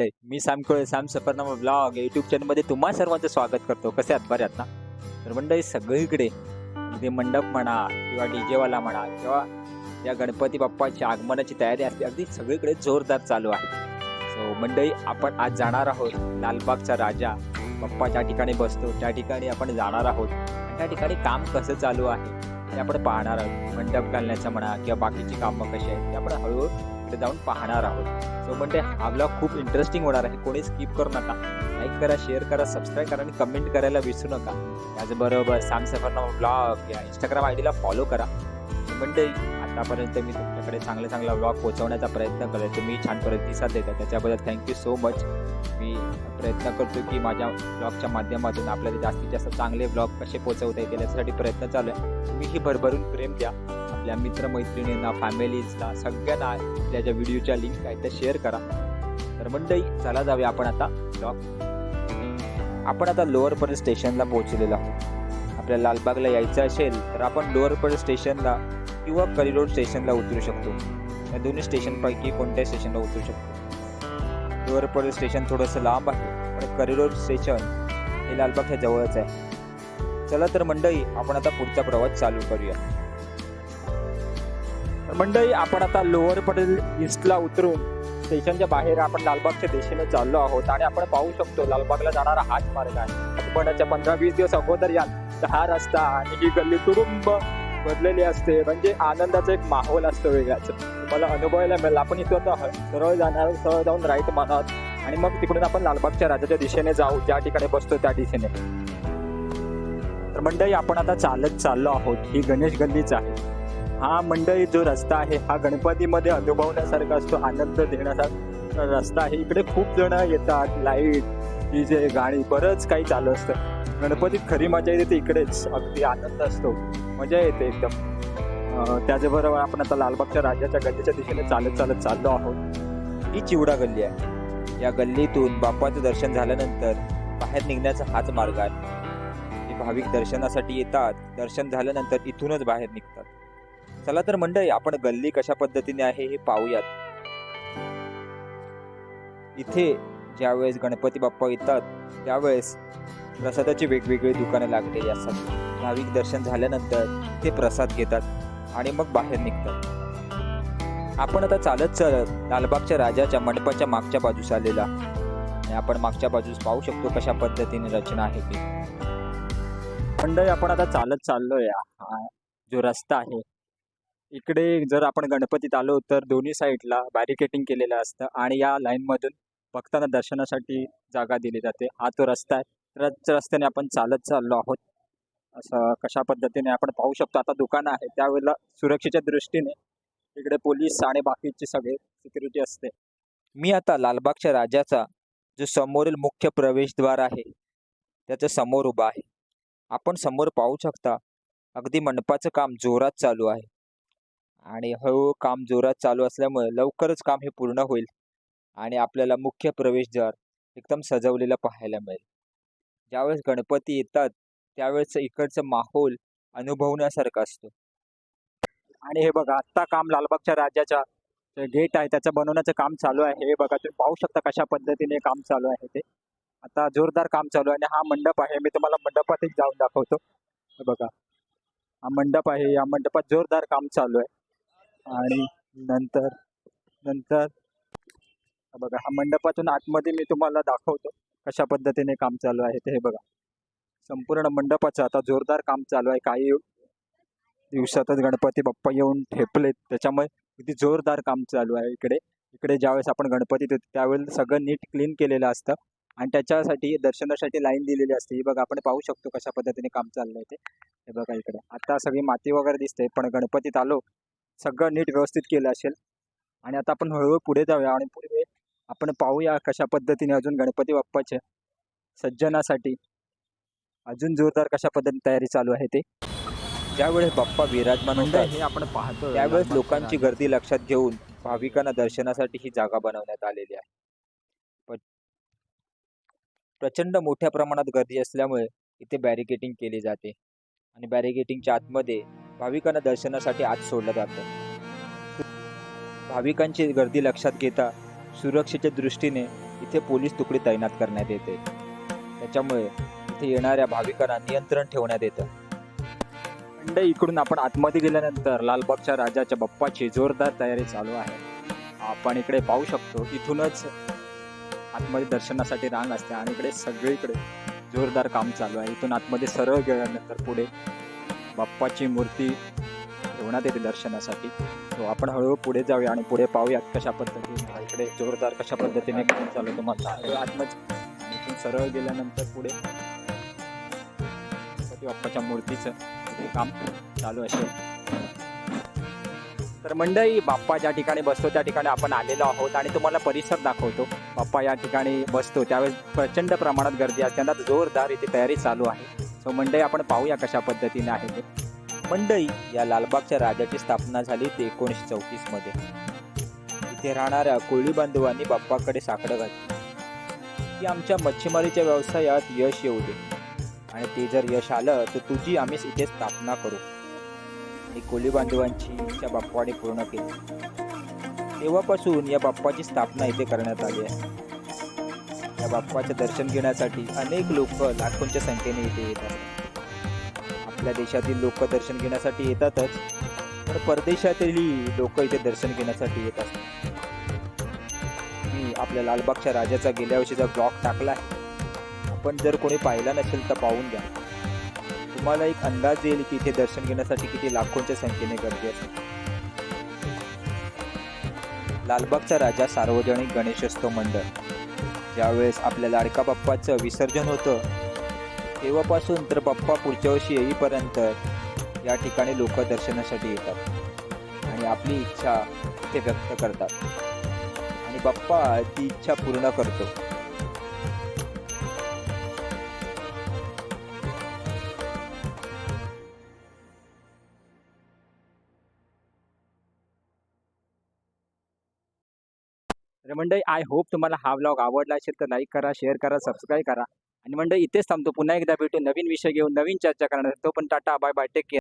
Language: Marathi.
मी Sam Kole Sam Safarnama blog YouTube चॅनलमध्ये तुम्हा सर्वांचं स्वागत करतो. कसे आहात? बरे आहात ना? तर मंडळी सगळीकडे ते मंडप म्हणा किंवा डीजेवाला म्हणा किंवा या गणपती बाप्पाची आगमनाची तयारी असते अगदी सगळीकडे जोरदार चालू आहे. सो मंडळी आपण आज जाणार आहोत लालबागचा राजा. बाप्पा ज्या ठिकाणी बसतो त्या ठिकाणी आपण जाणार आहोत. त्या ठिकाणी काम कसं चालू आहे ते आपण पाहणार आहोत. मंडप घालण्याचं म्हणा किंवा बाकीची कामं कशी आहेत ते आपण हळूहळू तिकडे जाऊन पाहणार आहोत. सो म्हणजे हा ब्लॉग खूप इंटरेस्टिंग होणार आहे. कोणी स्किप करू नका. लाईक करा शेअर करा सबस्क्राईब करा आणि कमेंट करायला विसरू नका. त्याचबरोबर सॅम सफरनामा ब्लॉग या इंस्टाग्राम आय डीला फॉलो करा. म्हणजे आतापर्यंत मी तुमच्याकडे चांगले चांगला ब्लॉग पोहोचवण्याचा प्रयत्न केला तुम्ही छान प्रतिसाद देता त्याच्याबद्दल थँक्यू सो मच मी प्रयत्न करतो की माझ्या ब्लॉगच्या माध्यमातून आपल्याला जास्तीत जास्त चांगले ब्लॉग कसे पोहोचवता येतील यासाठी प्रयत्न चालू आहे. तुम्हीही भरभरून प्रेम द्या. आपल्या मित्रमैत्रिणींना फॅमिलीजला सगळ्यांना आपल्या ज्या व्हिडिओच्या लिंक आहेत त्या शेअर करा. तर मंडई चला जाऊया आपण आता ब्लॉग आपण आता लोअर परेल स्टेशनला पोहोचलेलो आहोत. आपल्या लालबागला यायचं असेल तर आपण लोअर परेल स्टेशनला किंवा करी रोड स्टेशनला उतरू शकतो. या दोन्ही स्टेशनपैकी कोणत्याही स्टेशनला उतरू शकतो. लोअर परेल स्टेशन थोडंसं लांब आहे पण करी रोड स्टेशन हे लालबागच्या जवळच आहे. चला तर मंडळी आपण आता पुढचा प्रवास चालू करूया. मंडळी आपण आता लोअर पटेल ईस्टला उतरून स्टेशनच्या बाहेर आपण लालबागच्या दिशेने चाललो आहोत आणि आपण पाहू शकतो लालबागला जाणारा हाच मार्ग आहे. आगमनाच्या पंधरा वीस दिवस अगोदर याल तर हा रस्ता आणि ही गल्ली तुडुंब बदलेली असते. म्हणजे आनंदाचा एक माहोल असतो वेगळाच. तुम्हाला अनुभवायला मिळेल. आपण इथून सरळ जाणार सरळ जाऊन राईट मानत आणि मग तिकडून आपण लालबागच्या राजाच्या दिशेने जाऊ. ज्या ठिकाणी बसतो त्या दिशेने. तर मंडळी आपण आता चालत चाललो आहोत. ही गणेश गल्लीच आहे. हा मंडळी जो रस्ता आहे हा गणपतीमध्ये अनुभवण्यासारखा असतो आनंद देण्यासारखा रस्ता आहे. इकडे खूप जण येतात लाइट डीजे गाणी बरंच काही चालू असतं. गणपतीत खरी मजा येते इकडेच अगदी आनंद असतो मजा येते एकदम. त्याचबरोबर आपण आता लालबागच्या राजाच्या गल्लीच्या दिशेने चालत चालत चाललो आहोत. ही चिवडा गल्ली आहे. या गल्लीतून बाप्पाचं दर्शन झाल्यानंतर बाहेर निघण्याचा हाच मार्ग आहे. हे भाविक दर्शनासाठी येतात दर्शन झाल्यानंतर इथूनच बाहेर निघतात. चला तर मंडळी आपण गल्ली कशा पद्धतीने आहे हे पाहूयात. इथे ज्यावेळेस गणपती बाप्पा येतात त्यावेळेस प्रसादाची वेगवेगळी दुकानं लागलेली असतात. भाविक दर्शन झाल्यानंतर ते प्रसाद घेतात आणि मग बाहेर निघतात. आपण आता चालत चालत लालबागच्या राजाच्या मंडपाच्या मागच्या बाजूस आलेला आणि आपण मागच्या बाजूस पाहू शकतो कशा पद्धतीने रचना आहे ती. मंडळी आपण आता चालत चाललोय. जो रस्ता आहे इकडे जर आपण गणपतीत आलो तर दोन्ही साईडला बॅरिकेटिंग केलेलं असतं आणि या लाईनमधून भक्तांना दर्शनासाठी जागा दिली जाते. हा तो रस्ता आहे. त्याच रस्त्याने आपण चालत चाललो आहोत. असं कशा पद्धतीने आपण पाहू शकतो. आता दुकानं आहे. त्यावेळेला सुरक्षेच्या दृष्टीने इकडे पोलीस आणि बाकीचे सगळे सिक्युरिटी असते. मी आता लालबागच्या राजाचा जो समोरील मुख्य प्रवेशद्वार आहे त्याच्यासमोर उभा आहे. आपण समोर पाहू शकता अगदी मंडपाचं काम जोरात चालू आहे. आणि हळूहळू काम जोरात चालू असल्यामुळे लवकरच काम हे पूर्ण होईल आणि आपल्याला मुख्य प्रवेशद्वार एकदम सजवलेलं पाहायला मिळेल. ज्यावेळेस गणपती येतात त्यावेळेस इकडचं माहोल अनुभवण्यासारखं असतो. आणि हे बघा आत्ता काम लालबागच्या राजाच्या गेट आहे त्याचं बनवण्याचं काम चालू आहे. हे बघा तुम्ही पाहू शकता कशा पद्धतीने काम चालू आहे ते. आता जोरदार काम चालू आहे आणि हा मंडप आहे. मी तुम्हाला मंडपातच जाऊन दाखवतो. हे बघा हा मंडप आहे. या मंडपात जोरदार काम चालू आहे. आणि नंतर नंतर बघा हा मंडपातून आतमध्ये मी तुम्हाला दाखवतो कशा पद्धतीने काम चालू आहे ते. हे बघा संपूर्ण मंडपाचं आता जोरदार काम चालू आहे. काही दिवसातच गणपती बाप्पा येऊन ठेपलेत. त्याच्यामुळे किती जोरदार काम चालू आहे इकडे. इकडे ज्यावेळेस आपण गणपती देतो त्यावेळेस सगळं नीट क्लीन केलेलं असतं. आणि त्याच्यासाठी दर्शनासाठी लाईन दिलेली असते. ही बघा आपण पाहू शकतो कशा पद्धतीने काम चाललं आहे ते. हे बघा इकडे. आता सगळी माती वगैरे दिसते पण गणपतीत आलो सगळं नीट व्यवस्थित केलं असेल. आणि आता आपण हळूहळू पुढे जाऊया आणि पुढे आपण पाहूया कशा पद्धतीने अजून गणपती बाप्पाच्या सज्जनासाठी अजून जोरदार कशा पद्धतीने तयारी चालू आहे ते. ज्यावेळेस बाप्पा विराजमान होतात हे आपण पाहतो त्यावेळेस लोकांची गर्दी लक्षात घेऊन भाविकांना दर्शनासाठी ही जागा बनवण्यात आलेली आहे. प्रचंड मोठ्या प्रमाणात गर्दी असल्यामुळे इथे बॅरिकेटिंग केली जाते. आणि बॅरिकेटिंगच्या आतमध्ये भाविकांना दर्शनासाठी आत सोडलं जातं. भाविकांची गर्दी लक्षात घेता सुरक्षेच्या दृष्टीने इथे पोलीस तुकडी तैनात करण्यात येते. त्याच्यामुळे इथे येणाऱ्या भाविकांना नियंत्रण ठेवण्यात येतं. मंडई इकडून आपण आतमध्ये गेल्यानंतर लालबागच्या राजाच्या बाप्पाची जोरदार तयारी चालू आहे. आपण इकडे पाहू शकतो इथूनच आतमध्ये दर्शनासाठी रांग असते आणि इकडे सगळीकडे जोरदार काम चालू आहे. इथून आतमध्ये सरळ गेल्यानंतर पुढे बाप्पाची मूर्ती ठेवण्यात येते दर्शनासाठी. तो आपण हळूहळू पुढे जाऊया आणि पुढे पाहूयात कशा पद्धतीने इकडे जोरदार कशा पद्धतीने काम चालू तुम्हाला दाखवू इथून सरळ गेल्यानंतर पुढे गणपती बाप्पाच्या मूर्तीचं काम चालू असेल. तर मंडळी बाप्पा ज्या ठिकाणी बसतो त्या ठिकाणी आपण आलेलो आहोत आणि तुम्हाला परिसर दाखवतो. बाप्पा या ठिकाणी बसतो. त्यावेळेस प्रचंड प्रमाणात गर्दी असते. जोरदार इथे तयारी चालू आहे. सो मंडई आपण पाहूया कशा पद्धतीने आहे ते. मंडई या लालबागच्या राजाची स्थापना झाली ते एकोणीसशे चौतीसमध्ये. इथे राहणाऱ्या कोळी बांधवांनी बाप्पाकडे साकडं घातली. की आमच्या मच्छीमारीच्या व्यवसायात यश येऊ दे. आणि ते जर यश आलं तर तुझी आम्ही इथे स्थापना करू. आणि कोळी बांधवांची इच्छा बाप्पाने पूर्ण केली. तेव्हापासून या बाप्पाची स्थापना इथे करण्यात आली आहे. या बाप्पाचे दर्शन घेण्यासाठी अनेक लोक लाखोंच्या संख्येने इथे येतात आपल्या देशातील लोक दर्शन घेण्यासाठी येतातच पण परदेशातीलही लोक इथे दर्शन घेण्यासाठी येत असतात. मी आपल्या लालबागच्या राजाचा गेल्या वर्षीचा ब्लॉग टाकला आहे. आपण जर कोणी पाहिला नसेल तर पाहून घ्या. तुम्हाला एक अंदाज येईल की इथे दर्शन घेण्यासाठी किती लाखोंच्या संख्येने गर्दी असते. लालबागचा राजा सार्वजनिक गणेशोत्सव मंडळ. ज्यावेळेस आपल्या लाडका बाप्पाचं विसर्जन होतं तेव्हापासून तर बाप्पा पुढच्या वर्षी येईपर्यंत या ठिकाणी लोक दर्शनासाठी येतात आणि आपली इच्छा ते व्यक्त करतात. आणि बाप्पा ती इच्छा पूर्ण करतो. तर मंडळी आय होप तुम्हाला हा ब्लॉग आवडला असेल तर लाईक करा शेअर करा सबस्क्राईब करा. आणि मंडळी इथेच थांबतो. पुन्हा एकदा भेटू नवीन विषय घेऊन नवीन चर्चा करणार. तो पण tata bye bye take care